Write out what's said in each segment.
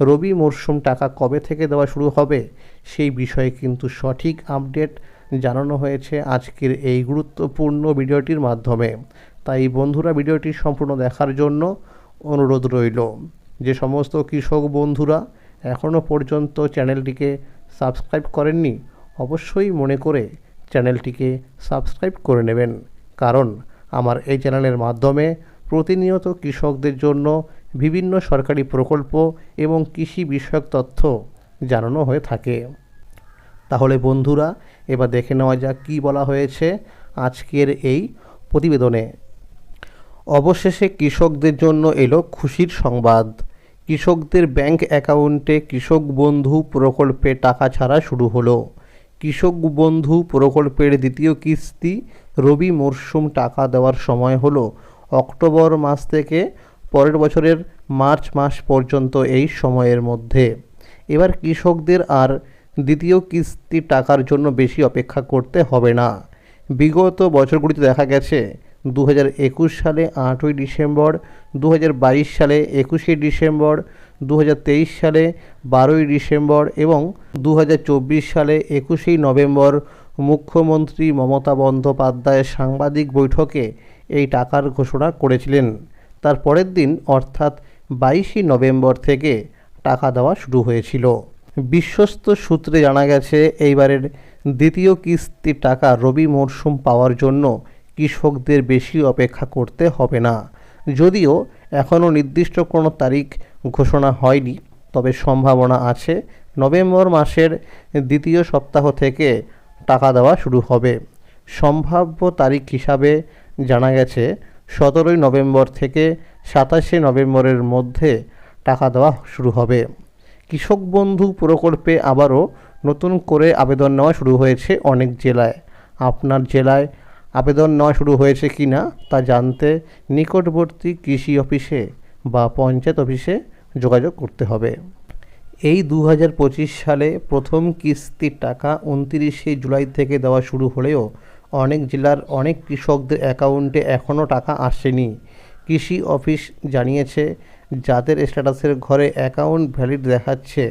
রবি মরশুম টাকা কবে থেকে দেওয়া শুরু হবে সেই বিষয়ে কিন্তু সঠিক আপডেট জানানো হয়েছে আজকের এই গুরুত্বপূর্ণ ভিডিওটির মাধ্যমে। তাই বন্ধুরা, ভিডিওটি সম্পূর্ণ দেখার জন্য অনুরোধ রইল। যে সমস্ত কৃষক বন্ধুরা এখনও পর্যন্ত চ্যানেলটিকে সাবস্ক্রাইব করেননি, অবশ্যই মনে করে চ্যানেলটিকে সাবস্ক্রাইব করে নেবেন। কারণ আমার এই চ্যানেলের মাধ্যমে প্রতিনিয়ত কৃষকদের জন্য বিভিন্ন সরকারি প্রকল্প এবং কৃষি বিষয়ক তথ্য জানানো হয়ে থাকে। তাহলে বন্ধুরা, এবার দেখে নেওয়া যাক কী বলা হয়েছে আজকের এই প্রতিবেদনে। অবশেষে কৃষকদের জন্য এলো খুশির সংবাদ। কৃষকদের ব্যাংক অ্যাকাউন্টে কৃষক বন্ধু প্রকল্পে টাকা ছাড়া শুরু হলো। কৃষক বন্ধু প্রকল্পের দ্বিতীয় কিস্তি রবি মরশুম টাকা দেওয়ার সময় হলো অক্টোবর মাস থেকে পরের বছরের মার্চ মাস পর্যন্ত এই সময়ের মধ্যে। এবার কৃষকদের আর দ্বিতীয় কিস্তি টাকার জন্য বেশি অপেক্ষা করতে হবে না। বিগত বছরগুলিতে দেখা গেছে দু হাজার একুশ সালে আটই ডিসেম্বর দু হাজার বাইশ সালে একুশে ডিসেম্বর দু হাজার তেইশ সালে বারোই ডিসেম্বর এবং দু হাজার চব্বিশ সালে একুশেই নভেম্বর মুখ্যমন্ত্রী মমতা বন্দ্যোপাধ্যায় সাংবাদিক বৈঠকে এই টাকার ঘোষণা করেছিলেন। তার পরের দিন, অর্থাৎ বাইশে নভেম্বর থেকে টাকা দেওয়া শুরু হয়েছিল। বিশ্বস্ত সূত্রে জানা গেছে, এইবারের দ্বিতীয় কিস্তির টাকা রবি মরশুম পাওয়ার জন্য কৃষকদের বেশি অপেক্ষা করতে হবে না। যদিও এখনও নির্দিষ্ট কোনো তারিখ ঘোষণা হয়নি, তবে সম্ভাবনা আছে নভেম্বর মাসের দ্বিতীয় সপ্তাহ থেকে টাকা দেওয়া শুরু হবে। সম্ভাব্য তারিখ হিসাবে জানা গেছে সতেরোই নভেম্বর থেকে সাতাশে নভেম্বরের মধ্যে টাকা দেওয়া শুরু হবে। কৃষক বন্ধু প্রকল্পে আবারও নতুন করে আবেদন নেওয়া শুরু হয়েছে অনেক জেলায়। আপনার জেলায় আবেদন নেওয়া শুরু হয়েছে কি না তা জানতে নিকটবর্তী কৃষি অফিসে বা পঞ্চায়েত অফিসে যোগাযোগ করতে হবে। এই দু হাজার পঁচিশ সালে প্রথম কিস্তির টাকা উনতিরিশে জুলাই থেকে দেওয়া শুরু হলেও অনেক জেলার অনেক কৃষকদের অ্যাকাউন্টে এখনও টাকা আসেনি। কৃষি অফিস জানিয়েছে, যাদের স্ট্যাটাসের ঘরে অ্যাকাউন্ট ভ্যালিড দেখাচ্ছে,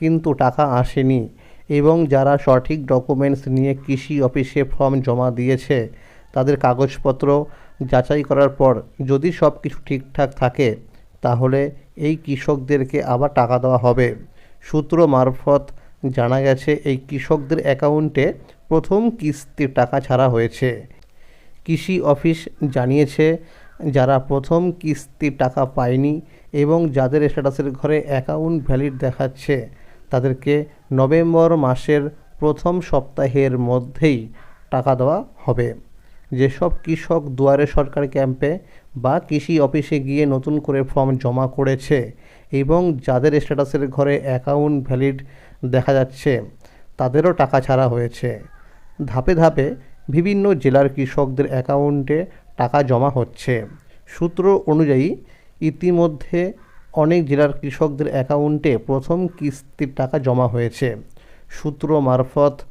কিন্তু টাকা আসেনি এবং যারা সঠিক ডকুমেন্টস নিয়ে কৃষি অফিসে ফর্ম জমা দিয়েছে, তাদের কাগজপত্র যাচাই করার পর যদি সব কিছু ঠিকঠাক থাকে, তাহলে এই কৃষকদেরকে আবার টাকা দেওয়া হবে। সূত্র মারফত জানা গেছে, এই কৃষকদের অ্যাকাউন্টে প্রথম কিস্তির টাকা ছাড়া হয়েছে। কৃষি অফিস জানিয়েছে, যারা প্রথম কিস্তির টাকা পায়নি এবং যাদের স্ট্যাটাসের ঘরে অ্যাকাউন্ট ভ্যালিড দেখাচ্ছে, তাদেরকে নভেম্বর মাসের প্রথম সপ্তাহের মধ্যেই টাকা দেওয়া হবে। যেসব কৃষক দুয়ারে সরকার ক্যাম্পে বা কৃষি অফিসে গিয়ে নতুন করে ফর্ম জমা করেছে এবং যাদের স্ট্যাটাসের ঘরে অ্যাকাউন্ট ভ্যালিড দেখা যাচ্ছে, তাদেরও টাকা ছাড়া হয়েছে। ধাপে ধাপে বিভিন্ন জেলার কৃষকদের অ্যাকাউন্টে টাকা জমা হচ্ছে। সূত্র অনুযায়ী, ইতিমধ্যে অনেক জেলার কৃষকদের অ্যাকাউন্টে প্রথম কিস্তির টাকা জমা হয়েছে। সূত্র মারফত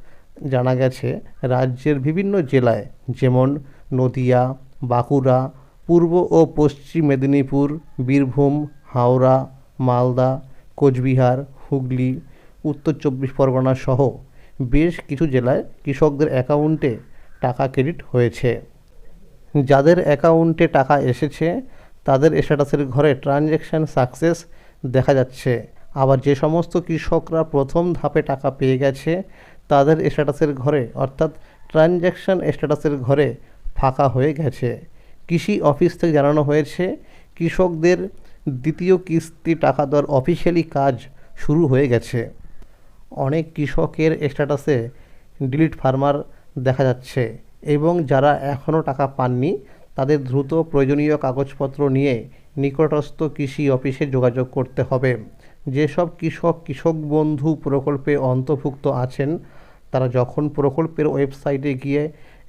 জানা গেছে, রাজ্যের বিভিন্ন জেলায় যেমন নদিয়া, বাঁকুড়া, পূর্ব ও পশ্চিম মেদিনীপুর, বীরভূম, হাওড়া, মালদা, কোচবিহার, হুগলি উত্তর চব্বিশ পরগনা সহ বেশ কিছু জেলায় কৃষকদের অ্যাকাউন্টে টাকা ক্রেডিট হয়েছে। যাদের অ্যাকাউন্টে টাকা এসেছে, তাদের স্ট্যাটাসের ঘরে ট্রানজ্যাকশান সাকসেস দেখা যাচ্ছে। আবার যে সমস্ত কৃষকরা প্রথম ধাপে টাকা পেয়ে গেছে, তাদের স্ট্যাটাসের ঘরে অর্থাৎ ট্রানজ্যাকশান স্ট্যাটাসের ঘরে ফাঁকা হয়ে গেছে। কৃষি অফিস থেকে জানানো হয়েছে, কৃষকদের দ্বিতীয় কিস্তি টাকা দেওয়ার অফিসিয়ালি কাজ শুরু হয়ে গেছে। অনেক কৃষকের স্ট্যাটাসে ডিলিট ফার্মার দেখা যাচ্ছে এবং যারা এখনও টাকা পাননি, তাদের দ্রুত প্রয়োজনীয় কাগজপত্র নিয়ে নিকটস্থ কৃষি অফিসে যোগাযোগ করতে হবে। যেসব কৃষক কৃষক বন্ধু প্রকল্পে অন্তর্ভুক্ত আছেন, তারা যখন প্রকল্পের ওয়েবসাইটে গিয়ে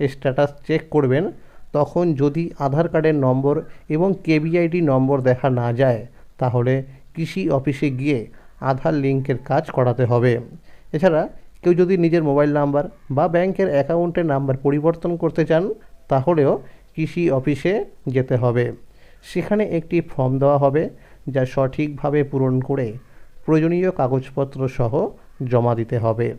স্ট্যাটাস চেক করবেন, তখন যদি আধার কার্ডের নম্বর এবং কেবিআইডি নম্বর দেখা না যায়, তাহলে কৃষি অফিসে গিয়ে আধার লিঙ্কের কাজ করাতে হবে। এছাড়া কেউ যদি নিজের মোবাইল নাম্বার বা ব্যাংকের অ্যাকাউন্টের নাম্বার পরিবর্তন করতে চান, তাহলেও কৃষি অফিসে যেতে হবে। সেখানে একটি ফর্ম দেওয়া হবে যা সঠিকভাবে পূরণ করে প্রয়োজনীয় কাগজপত্র সহ জমা দিতে হবে।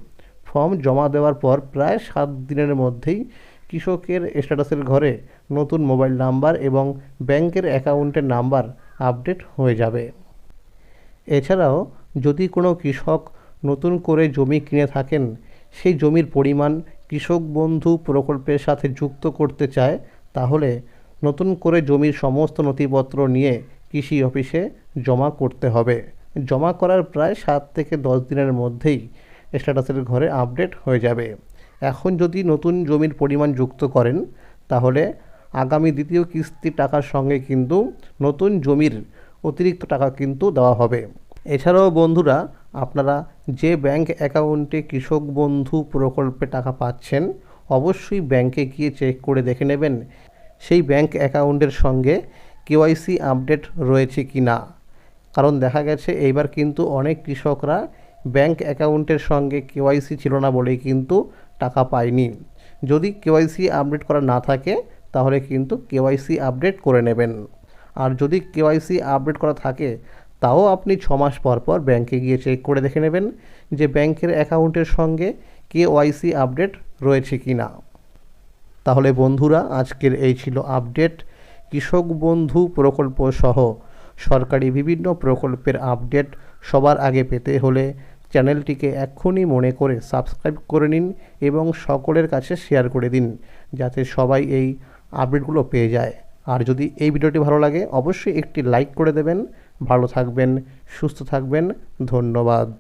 ফর্ম জমা দেওয়ার পর প্রায় সাত দিনের মধ্যেই কৃষকের স্ট্যাটাসের ঘরে নতুন মোবাইল নাম্বার এবং ব্যাংকের অ্যাকাউন্টের নাম্বার আপডেট হয়ে যাবে। এছাড়াও যদি কোনো কৃষক নতুন করে জমি কিনে থাকেন, সেই জমির পরিমাণ কৃষক বন্ধু প্রকল্পের সাথে যুক্ত করতে চায়, তাহলে নতুন করে জমির সমস্ত নথিপত্র নিয়ে কৃষি অফিসে জমা করতে হবে। জমা করার প্রায় সাত থেকে দশ দিনের মধ্যেই স্ট্যাটাসের ঘরে আপডেট হয়ে যাবে। এখন যদি নতুন জমির পরিমাণ যুক্ত করেন, তাহলে আগামী দ্বিতীয় কিস্তি টাকার সঙ্গে কিন্তু নতুন জমির অতিরিক্ত টাকা কিন্তু দেওয়া হবে। এছাড়াও বন্ধুরা, আপনারা যে ব্যাংক অ্যাকাউন্টে কৃষক বন্ধু প্রকল্পে টাকা পাচ্ছেন, অবশ্যই ব্যাংকে গিয়ে চেক করে দেখে নেবেন সেই ব্যাংক অ্যাকাউন্টের সঙ্গে কেওয়াইসি আপডেট রয়েছে কি না। কারণ দেখা গেছে, এইবার কিন্তু অনেক কৃষকরা ব্যাংক অ্যাকাউন্টের সঙ্গে কেওয়াইসি ছিল না বলেই কিন্তু টাকা পায়নি। যদি কেওয়াইসি আপডেট করা না থাকে, তাহলে কিন্তু কেওয়াইসি আপডেট করে নেবেন। আর যদি কেওয়াইসি আপডেট করা থাকে তাও আপনি ছ মাস পর পর ব্যাংকে গিয়ে চেক করে দেখে নেবেন যে ব্যাংকের অ্যাকাউন্টের সঙ্গে কেওয়াইসি আপডেট রয়েছে কি না। তাহলে বন্ধুরা, আজকের এই ছিল আপডেট। কৃষক বন্ধু প্রকল্প সহ সরকারি বিভিন্ন প্রকল্পের আপডেট সবার আগে পেতে হলে চ্যানেলটিকে এক্ষুনি মনে করে সাবস্ক্রাইব করে নিন এবং সকলের কাছে শেয়ার করে দিন, যাতে সবাই এই আপডেটগুলো পেয়ে যায়। আর যদি এই ভিডিওটি ভালো লাগে, অবশ্যই একটি লাইক করে দেবেন। ভালো থাকবেন, সুস্থ থাকবেন। ধন্যবাদ।